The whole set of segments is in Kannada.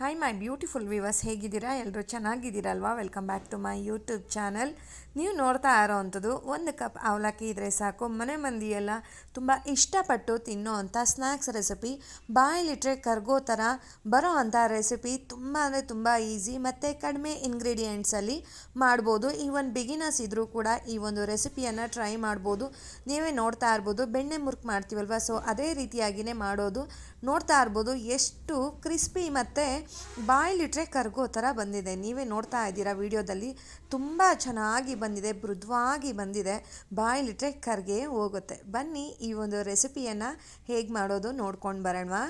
ಹಾಯ್ ಮೈ ಬ್ಯೂಟಿಫುಲ್ ವಿವರ್ಸ್ ಹೇಗಿದ್ದೀರಾ? ಎಲ್ಲರೂ ಚೆನ್ನಾಗಿದ್ದೀರಲ್ವಾ? Welcome back to my YouTube channel ನೀವು ನೋಡ್ತಾ ಇರೋವಂಥದ್ದು ಒಂದು ಕಪ್ ಅವಲಕ್ಕಿ ಇದ್ದರೆ ಸಾಕು. ಮನೆ ಮಂದಿಯೆಲ್ಲ ತುಂಬ ಇಷ್ಟಪಟ್ಟು ತಿನ್ನೋ ಅಂಥ ಸ್ನ್ಯಾಕ್ಸ್ ರೆಸಿಪಿ ಬಾಯಲ್ಲಿಟ್ಟರೆ ಕರ್ಗೋ ಥರ ಬರೋ ಅಂಥ ರೆಸಿಪಿ ತುಂಬ ಅಂದರೆ ತುಂಬ ಈಸಿ ಮತ್ತು ಕಡಿಮೆ ಇಂಗ್ರೀಡಿಯೆಂಟ್ಸಲ್ಲಿ ಮಾಡ್ಬೋದು. ಈವನ್ ಬಿಗಿನರ್ಸ್ ಇದ್ದರೂ ಕೂಡ ಈ ಒಂದು ರೆಸಿಪಿಯನ್ನು ಟ್ರೈ ಮಾಡ್ಬೋದು. ನೀವೇ ನೋಡ್ತಾ ಇರ್ಬೋದು, ಬೆಣ್ಣೆ ಮುರ್ಕ್ ಮಾಡ್ತೀವಲ್ವ? ಸೊ ಅದೇ ರೀತಿಯಾಗಿಯೇ ಮಾಡೋದು. ನೋಡ್ತಾ ಇರ್ಬೋದು, ಎಷ್ಟು ಕ್ರಿಸ್ಪಿ ಮತ್ತು ಬಾಯಲ್ಲಿಟ್ರೆ ಕರ್ಗೋ ಥರ ಬಂದಿದೆ. ನೀವೇ ನೋಡ್ತಾ ಇದ್ದೀರಾ ವಿಡಿಯೋದಲ್ಲಿ? ತುಂಬ ಚೆನ್ನಾಗಿ ಬಂದಿದೆ, ಮೃದುವಾಗಿ ಬಂದಿದೆ. ಬಾಯಿಲಿಟ್ರೆ ಕರ್ಗೆ ಹೋಗುತ್ತೆ. ಬನ್ನಿ ಈ ಒಂದು ರೆಸಿಪಿಯನ್ನು ಹೇಗೆ ಮಾಡೋದು ನೋಡ್ಕೊಂಡು ಬರೋಣವಾ.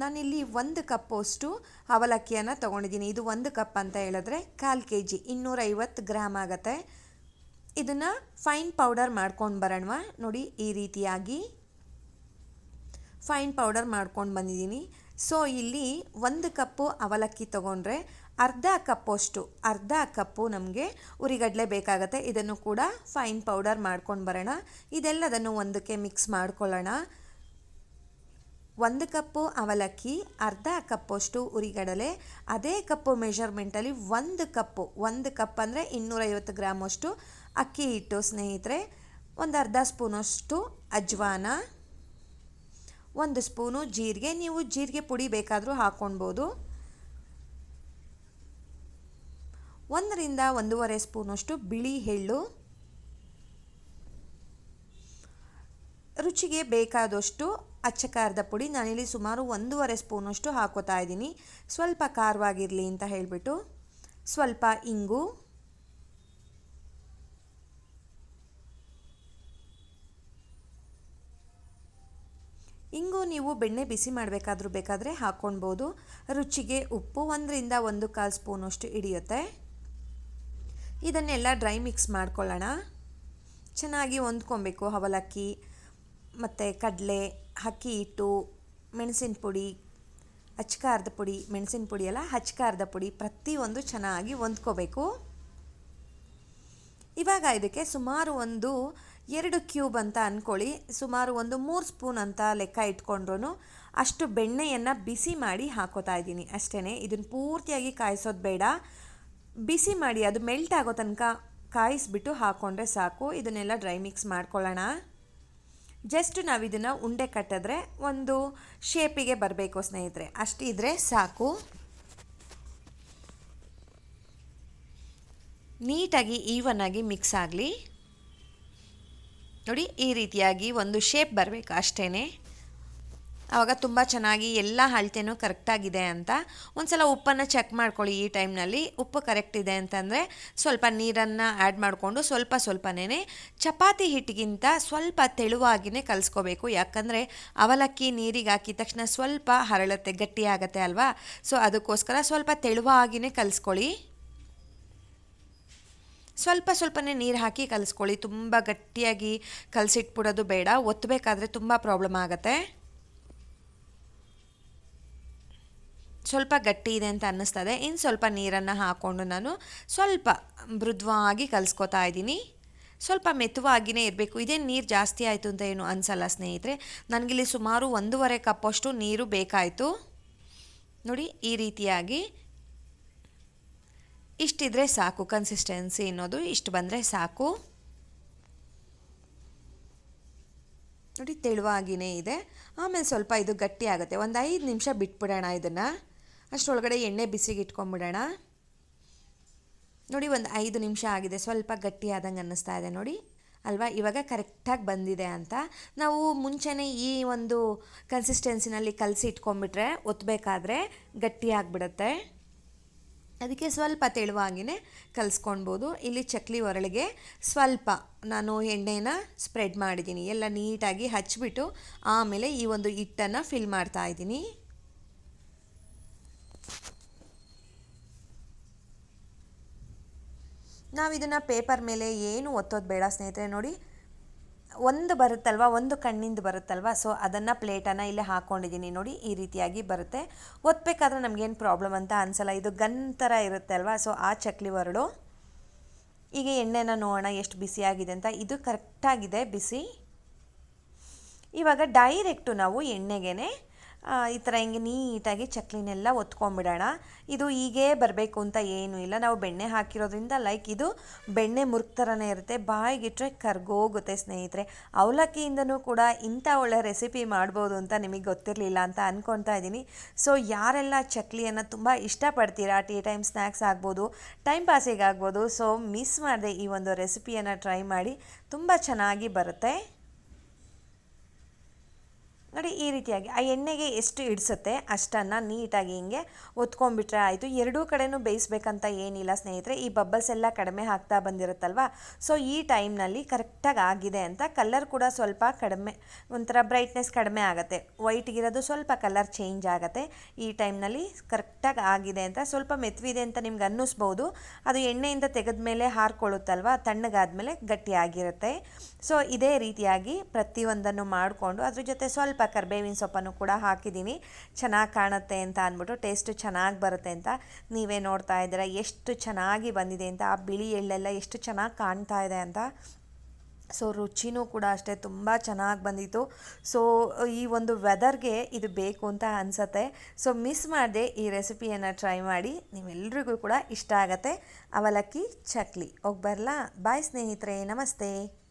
ನಾನಿಲ್ಲಿ ಒಂದು ಕಪ್ಪಷ್ಟು ಅವಲಕ್ಕಿಯನ್ನು ತೊಗೊಂಡಿದ್ದೀನಿ. ಇದು ಒಂದು ಕಪ್ ಅಂತ ಹೇಳಿದ್ರೆ ಕಾಲು ಕೆ ಜಿ ಇನ್ನೂರೈವತ್ತು ಗ್ರಾಮ್ ಆಗುತ್ತೆ. ಇದನ್ನು ಫೈನ್ ಪೌಡರ್ ಮಾಡ್ಕೊಂಡು ಬರೋಣವಾ. ನೋಡಿ ಈ ರೀತಿಯಾಗಿ ಫೈನ್ ಪೌಡರ್ ಮಾಡ್ಕೊಂಡು ಬಂದಿದ್ದೀನಿ. ಸೊ ಇಲ್ಲಿ ಒಂದು ಕಪ್ಪು ಅವಲಕ್ಕಿ ತೊಗೊಂಡ್ರೆ ಅರ್ಧ ಕಪ್ಪಷ್ಟು ಅರ್ಧ ಕಪ್ಪು ನಮಗೆ ಉರಿಗಡಲೆ ಬೇಕಾಗತ್ತೆ. ಇದನ್ನು ಕೂಡ ಫೈನ್ ಪೌಡರ್ ಮಾಡ್ಕೊಂಡು ಬರೋಣ. ಇದೆಲ್ಲದನ್ನು ಒಂದಕ್ಕೆ ಮಿಕ್ಸ್ ಮಾಡ್ಕೊಳ್ಳೋಣ. ಒಂದು ಕಪ್ಪು ಅವಲಕ್ಕಿ, ಅರ್ಧ ಕಪ್ಪಷ್ಟು ಉರಿಗಡಲೆ. ಅದೇ ಕಪ್ಪು ಮೆಷರ್ಮೆಂಟಲ್ಲಿ ಒಂದು ಕಪ್ಪು, ಒಂದು ಕಪ್ ಅಂದರೆ ಇನ್ನೂರೈವತ್ತು ಗ್ರಾಮಷ್ಟು ಅಕ್ಕಿ ಹಿಟ್ಟು ಸ್ನೇಹಿತರೆ ಒಂದು ಅರ್ಧ ಸ್ಪೂನಷ್ಟು ಅಜ್ವಾನ. ಒಂದು ಸ್ಪೂನು ಜೀರಿಗೆ, ನೀವು ಜೀರಿಗೆ ಪುಡಿ ಬೇಕಾದರೂ ಹಾಕ್ಕೊಳ್ಬೋದು ಒಂದರಿಂದ ಒಂದೂವರೆ ಸ್ಪೂನಷ್ಟು ಬಿಳಿ ಎಳ್ಳು. ರುಚಿಗೆ ಬೇಕಾದಷ್ಟು ಅಚ್ಚ ಖಾರದ ಪುಡಿ, ನಾನಿಲ್ಲಿ ಸುಮಾರು ಒಂದೂವರೆ ಸ್ಪೂನಷ್ಟು ಹಾಕೋತಾ ಇದ್ದೀನಿ. ಸ್ವಲ್ಪ ಖಾರವಾಗಿರಲಿ ಅಂತ ಹೇಳಿಬಿಟ್ಟು ಸ್ವಲ್ಪ ಇಂಗು. ಇಂಗು ನೀವು ಬೆಣ್ಣೆ ಬಿಸಿ ಮಾಡಬೇಕಾದ್ರೂ ಬೇಕಾದರೆ ಹಾಕ್ಕೊಳ್ಬೋದು ರುಚಿಗೆ ಉಪ್ಪು ಒಂದರಿಂದ ಒಂದು ಕಾಲು ಸ್ಪೂನಷ್ಟು ಹಿಡಿಯುತ್ತೆ. ಇದನ್ನೆಲ್ಲ ಡ್ರೈ ಮಿಕ್ಸ್ ಮಾಡ್ಕೊಳ್ಳೋಣ. ಚೆನ್ನಾಗಿ ಹೊಂದ್ಕೊಬೇಕು ಅವಲಕ್ಕಿ, ಮತ್ತು ಕಡಲೆ, ಅಕ್ಕಿ ಹಿಟ್ಟು, ಮೆಣಸಿನ ಪುಡಿ ಹಚ್ಕಾರದ ಪುಡಿ, ಮೆಣಸಿನ ಪುಡಿ ಎಲ್ಲ ಹಚ್ಕಾರದ ಪುಡಿ ಪ್ರತಿಯೊಂದು ಚೆನ್ನಾಗಿ ಹೊಂದ್ಕೋಬೇಕು. ಇವಾಗ ಇದಕ್ಕೆ ಸುಮಾರು ಒಂದು ಎರಡು ಕ್ಯೂಬ್ ಅಂತ ಅಂದ್ಕೊಳ್ಳಿ ಸುಮಾರು ಒಂದು ಮೂರು ಸ್ಪೂನ್ ಅಂತ ಲೆಕ್ಕ ಇಟ್ಕೊಂಡ್ರು ಅಷ್ಟು ಬೆಣ್ಣೆಯನ್ನು ಬಿಸಿ ಮಾಡಿ ಹಾಕೋತಾ ಇದ್ದೀನಿ ಅಷ್ಟೇ ಇದನ್ನು ಪೂರ್ತಿಯಾಗಿ ಕಾಯಿಸೋದು ಬೇಡ. ಬಿಸಿ ಮಾಡಿ ಅದು ಮೆಲ್ಟ್ ಆಗೋ ತನಕ ಕಾಯಿಸ್ಬಿಟ್ಟು ಹಾಕ್ಕೊಂಡ್ರೆ ಸಾಕು. ಇದನ್ನೆಲ್ಲ ಡ್ರೈ ಮಿಕ್ಸ್ ಮಾಡ್ಕೊಳ್ಳೋಣ. ಜಸ್ಟ್ ನಾವು ಇದನ್ನು ಉಂಡೆ ಕಟ್ಟಿದ್ರೆ ಒಂದು ಶೇಪಿಗೆ ಬರಬೇಕು ಸ್ನೇಹಿತರೆ. ಅಷ್ಟಿದ್ರೆ ಸಾಕು. ನೀಟಾಗಿ ಈವನ್ ಆಗಿ ಮಿಕ್ಸ್ ಆಗಲಿ. ನೋಡಿ, ಈ ರೀತಿಯಾಗಿ ಒಂದು ಶೇಪ್ ಬರಬೇಕು ಅಷ್ಟೇ ಆವಾಗ ತುಂಬ ಚೆನ್ನಾಗಿ ಎಲ್ಲ ಅಳತೆನೂ ಕರೆಕ್ಟಾಗಿದೆ ಅಂತ. ಒಂದು ಸಲ ಉಪ್ಪನ್ನು ಚೆಕ್ ಮಾಡ್ಕೊಳ್ಳಿ ಈ ಟೈಮ್ನಲ್ಲಿ ಉಪ್ಪು ಕರೆಕ್ಟ್ ಇದೆ ಅಂತಂದರೆ ಸ್ವಲ್ಪ ನೀರನ್ನು ಆ್ಯಡ್ ಮಾಡಿಕೊಂಡು ಸ್ವಲ್ಪ ಸ್ವಲ್ಪನೇ ಚಪಾತಿ ಹಿಟ್ಟಿಗಿಂತ ಸ್ವಲ್ಪ ತೆಳುವಾಗಿಯೇ ಕಲಿಸ್ಕೋಬೇಕು. ಯಾಕಂದರೆ ಅವಲಕ್ಕಿ ನೀರಿಗೆ ಹಾಕಿದ ತಕ್ಷಣ ಸ್ವಲ್ಪ ಹರಳುತ್ತೆ ಗಟ್ಟಿಯಾಗತ್ತೆ ಅಲ್ವಾ? ಸೊ ಅದಕ್ಕೋಸ್ಕರ ಸ್ವಲ್ಪ ತೆಳುವಾಗಿಯೇ ಕಲಿಸ್ಕೊಳ್ಳಿ. ಸ್ವಲ್ಪ ಸ್ವಲ್ಪನೇ ನೀರು ಹಾಕಿ ಕಲಿಸ್ಕೊಳ್ಳಿ. ತುಂಬ ಗಟ್ಟಿಯಾಗಿ ಕಲಸಿಟ್ಬಿಡೋದು ಬೇಡ. ಒತ್ತಬೇಕಾದ್ರೆ ತುಂಬ ಪ್ರಾಬ್ಲಮ್ ಆಗುತ್ತೆ. ಸ್ವಲ್ಪ ಗಟ್ಟಿ ಇದೆ ಅಂತ ಅನ್ನಿಸ್ತದೆ. ಇನ್ನು ಸ್ವಲ್ಪ ನೀರನ್ನು ಹಾಕ್ಕೊಂಡು ನಾನು ಸ್ವಲ್ಪ ಮೃದುವಾಗಿ ಕಲಿಸ್ಕೊತಾ ಇದ್ದೀನಿ. ಸ್ವಲ್ಪ ಮೆತ್ತವಾಗಿಯೇ ಇರಬೇಕು. ಇದೇನು ನೀರು ಜಾಸ್ತಿ ಆಯಿತು ಅಂತ ಏನು ಅನಿಸಲ್ಲ ಸ್ನೇಹಿತರೆ. ನನಗಿಲ್ಲಿ ಸುಮಾರು ಒಂದೂವರೆ ಕಪ್ಪಷ್ಟು ನೀರು ಬೇಕಾಯಿತು. ನೋಡಿ, ಈ ರೀತಿಯಾಗಿ ಇಷ್ಟಿದ್ರೆ ಸಾಕು ಕನ್ಸಿಸ್ಟೆನ್ಸಿ ಅನ್ನೋದು, ಇಷ್ಟು ಬಂದರೆ ಸಾಕು. ನೋಡಿ ತೆಳುವಾಗಿಯೇ ಇದೆ. ಆಮೇಲೆ ಸ್ವಲ್ಪ ಇದು ಗಟ್ಟಿ ಆಗುತ್ತೆ. ಒಂದು ಐದು ನಿಮಿಷ ಬಿಟ್ಬಿಡೋಣ ಇದನ್ನು. ಅಷ್ಟರೊಳಗಡೆ ಎಣ್ಣೆ ಬಿಸಿಗೆ ಇಟ್ಕೊಂಬಿಡೋಣ. ನೋಡಿ, ಒಂದು ಐದು ನಿಮಿಷ ಆಗಿದೆ. ಸ್ವಲ್ಪ ಗಟ್ಟಿ ಆದಂಗೆ ಅನ್ನಿಸ್ತಾ ಇದೆ ನೋಡಿ. ಅಲ್ವಾ? ಇವಾಗ ಕರೆಕ್ಟಾಗಿ ಬಂದಿದೆ ಅಂತ. ನಾವು ಮುಂಚೆನೇ ಈ ಒಂದು ಕನ್ಸಿಸ್ಟೆನ್ಸಿನಲ್ಲಿ ಕಲಸಿ ಇಟ್ಕೊಂಬಿಟ್ರೆ ಒತ್ತಬೇಕಾದ್ರೆ ಗಟ್ಟಿ ಆಗಿಬಿಡುತ್ತೆ. ಅದಕ್ಕೆ ಸ್ವಲ್ಪ ತೆಳುವಾಗಿಯೇ ಕಲಿಸ್ಕೊಳ್ಬೋದು ಇಲ್ಲಿ ಚಕ್ಲಿ ಒರಳಿಗೆ ಸ್ವಲ್ಪ ನಾನು ಎಣ್ಣೆನ ಸ್ಪ್ರೆಡ್ ಮಾಡಿದ್ದೀನಿ. ಎಲ್ಲ ನೀಟಾಗಿ ಹಚ್ಚಿಬಿಟ್ಟು ಆಮೇಲೆ ಈ ಒಂದು ಹಿಟ್ಟನ್ನು ಫಿಲ್ ಮಾಡ್ತಾ ಇದ್ದೀನಿ. ನಾವು ಇದನ್ನು ಪೇಪರ್ ಮೇಲೆ ಏನು ಒತ್ತೋದು ಬೇಡ ಸ್ನೇಹಿತರೆ, ನೋಡಿ. ಒಂದು ಬರುತ್ತಲ್ವ? ಒಂದು ಕಣ್ಣಿಂದ ಬರುತ್ತಲ್ವ? ಸೊ ಅದನ್ನು ಪ್ಲೇಟನ್ನು ಇಲ್ಲಿ ಹಾಕ್ಕೊಂಡಿದ್ದೀನಿ ನೋಡಿ, ಈ ರೀತಿಯಾಗಿ ಬರುತ್ತೆ. ಒತ್ತಬೇಕಾದ್ರೆ ನಮಗೇನು ಪ್ರಾಬ್ಲಮ್ ಅಂತ ಅನಿಸಲ್ಲ. ಇದು ಗನ್ ಥರ ಇರುತ್ತೆ ಅಲ್ವಾ? ಸೊ ಆ ಚಕ್ಲಿ ಹೊರಡು ಈಗ ಎಣ್ಣೆನ ನೋಡೋಣ, ಎಷ್ಟು ಬಿಸಿಯಾಗಿದೆ ಅಂತ. ಇದು ಕರೆಕ್ಟಾಗಿದೆ ಬಿಸಿ. ಇವಾಗ ಡೈರೆಕ್ಟು ನಾವು ಎಣ್ಣೆಗೆ ಈ ಥರ ಹಿಂಗೆ ನೀಟಾಗಿ ಚಕ್ಲಿನೆಲ್ಲ ಒತ್ಕೊಂಡ್ಬಿಡೋಣ ಇದು ಹೀಗೆ ಬರಬೇಕು ಅಂತ ಏನೂ ಇಲ್ಲ. ನಾವು ಬೆಣ್ಣೆ ಹಾಕಿರೋದ್ರಿಂದ ಲೈಕ್ ಇದು ಬೆಣ್ಣೆ ಮುರುಕ್ ಥರನೇ ಇರುತ್ತೆ. ಬಾಯಿಗಿಟ್ರೆ ಕರ್ಗೋಗುತ್ತೆ ಸ್ನೇಹಿತರೆ. ಅವಲಕ್ಕಿಯಿಂದನೂ ಕೂಡ ಇಂಥ ಒಳ್ಳೆ ರೆಸಿಪಿ ಮಾಡ್ಬೋದು ಅಂತ ನಿಮಗೆ ಗೊತ್ತಿರಲಿಲ್ಲ ಅಂತ ಅಂದ್ಕೊತಾ ಇದ್ದೀನಿ. ಸೊ ಯಾರೆಲ್ಲ ಚಕ್ಲಿಯನ್ನು ತುಂಬ ಇಷ್ಟಪಡ್ತೀರಾ? ಟೀ ಟೈಮ್ ಸ್ನ್ಯಾಕ್ಸ್ ಆಗ್ಬೋದು, ಟೈಮ್ ಪಾಸಿಗೆ ಆಗ್ಬೋದು. ಸೊ ಮಿಸ್ ಮಾಡದೆ ಈ ಒಂದು ರೆಸಿಪಿಯನ್ನು ಟ್ರೈ ಮಾಡಿ. ತುಂಬ ಚೆನ್ನಾಗಿ ಬರುತ್ತೆ. ನೋಡಿ ಈ ರೀತಿಯಾಗಿ. ಆ ಎಣ್ಣೆಗೆ ಎಷ್ಟು ಇಡಿಸುತ್ತೆ ಅಷ್ಟನ್ನು ನೀಟಾಗಿ ಹಿಂಗೆ ಒತ್ಕೊಂಡ್ಬಿಟ್ರೆ ಆಯಿತು. ಎರಡೂ ಕಡೆನೂ ಬೇಯಿಸ್ಬೇಕಂತ ಏನಿಲ್ಲ ಸ್ನೇಹಿತರೆ. ಈ ಬಬ್ಬಲ್ಸ್ ಎಲ್ಲ ಕಡಿಮೆ ಹಾಕ್ತಾ ಬಂದಿರುತ್ತಲ್ವ? ಸೊ ಈ ಟೈಮ್ನಲ್ಲಿ ಕರೆಕ್ಟಾಗಿ ಆಗಿದೆ ಅಂತ ಕಲ್ಲರ್ ಕೂಡ ಸ್ವಲ್ಪ ಕಡಿಮೆ, ಒಂಥರ ಬ್ರೈಟ್ನೆಸ್ ಕಡಿಮೆ ಆಗುತ್ತೆ. ವೈಟ್ಗಿರೋದು ಸ್ವಲ್ಪ ಕಲರ್ ಚೇಂಜ್ ಆಗುತ್ತೆ. ಈ ಟೈಮ್ನಲ್ಲಿ ಕರೆಕ್ಟಾಗಿ ಆಗಿದೆ ಅಂತ ಸ್ವಲ್ಪ ಮೆತ್ವಿದೆ ಅಂತ ನಿಮ್ಗೆ ಅನ್ನಿಸ್ಬೋದು. ಅದು ಎಣ್ಣೆಯಿಂದ ತೆಗೆದ ಮೇಲೆ ಹಾರ್ಕೊಳ್ಳುತ್ತಲ್ವ? ತಣ್ಣಗಾದ್ಮೇಲೆ ಗಟ್ಟಿಯಾಗಿರುತ್ತೆ. ಸೊ ಇದೇ ರೀತಿಯಾಗಿ ಪ್ರತಿಯೊಂದನ್ನು ಮಾಡಿಕೊಂಡು ಅದ್ರ ಜೊತೆ ಸ್ವಲ್ಪ ಕರ್ಬೇವಿನ ಸೊಪ್ಪನ್ನು ಕೂಡ ಹಾಕಿದ್ದೀನಿ. ಚೆನ್ನಾಗಿ ಕಾಣುತ್ತೆ ಅಂತ ಅಂದ್ಬಿಟ್ಟು ಟೇಸ್ಟು ಚೆನ್ನಾಗಿ ಬರುತ್ತೆ ಅಂತ ನೀವೇ ನೋಡ್ತಾ ಇದ್ದೀರಾ. ಎಷ್ಟು ಚೆನ್ನಾಗಿ ಬಂದಿದೆ ಅಂತ, ಆ ಬಿಳಿ ಎಳ್ಳೆಲ್ಲ ಎಷ್ಟು ಚೆನ್ನಾಗಿ ಕಾಣ್ತಾ ಇದೆ ಅಂತ. ಸೊ, ರುಚಿನೂ ಕೂಡ ಅಷ್ಟೇ, ತುಂಬ ಚೆನ್ನಾಗಿ ಬಂದಿತ್ತು. ಸೊ, ಈ ಒಂದು ವೆದರ್ಗೆ ಇದು ಬೇಕು ಅಂತ ಅನಿಸತ್ತೆ. ಸೊ ಮಿಸ್ ಮಾಡದೆ ಈ ರೆಸಿಪಿಯನ್ನು ಟ್ರೈ ಮಾಡಿ. ನೀವೆಲ್ರಿಗೂ ಕೂಡ ಇಷ್ಟ ಆಗತ್ತೆ. ಅವಲಕ್ಕಿ, ಚಕ್ಲಿ. ಹೋಗಿ ಬರಲಾ. ಬಾಯ್ ಸ್ನೇಹಿತರೆ. ನಮಸ್ತೆ.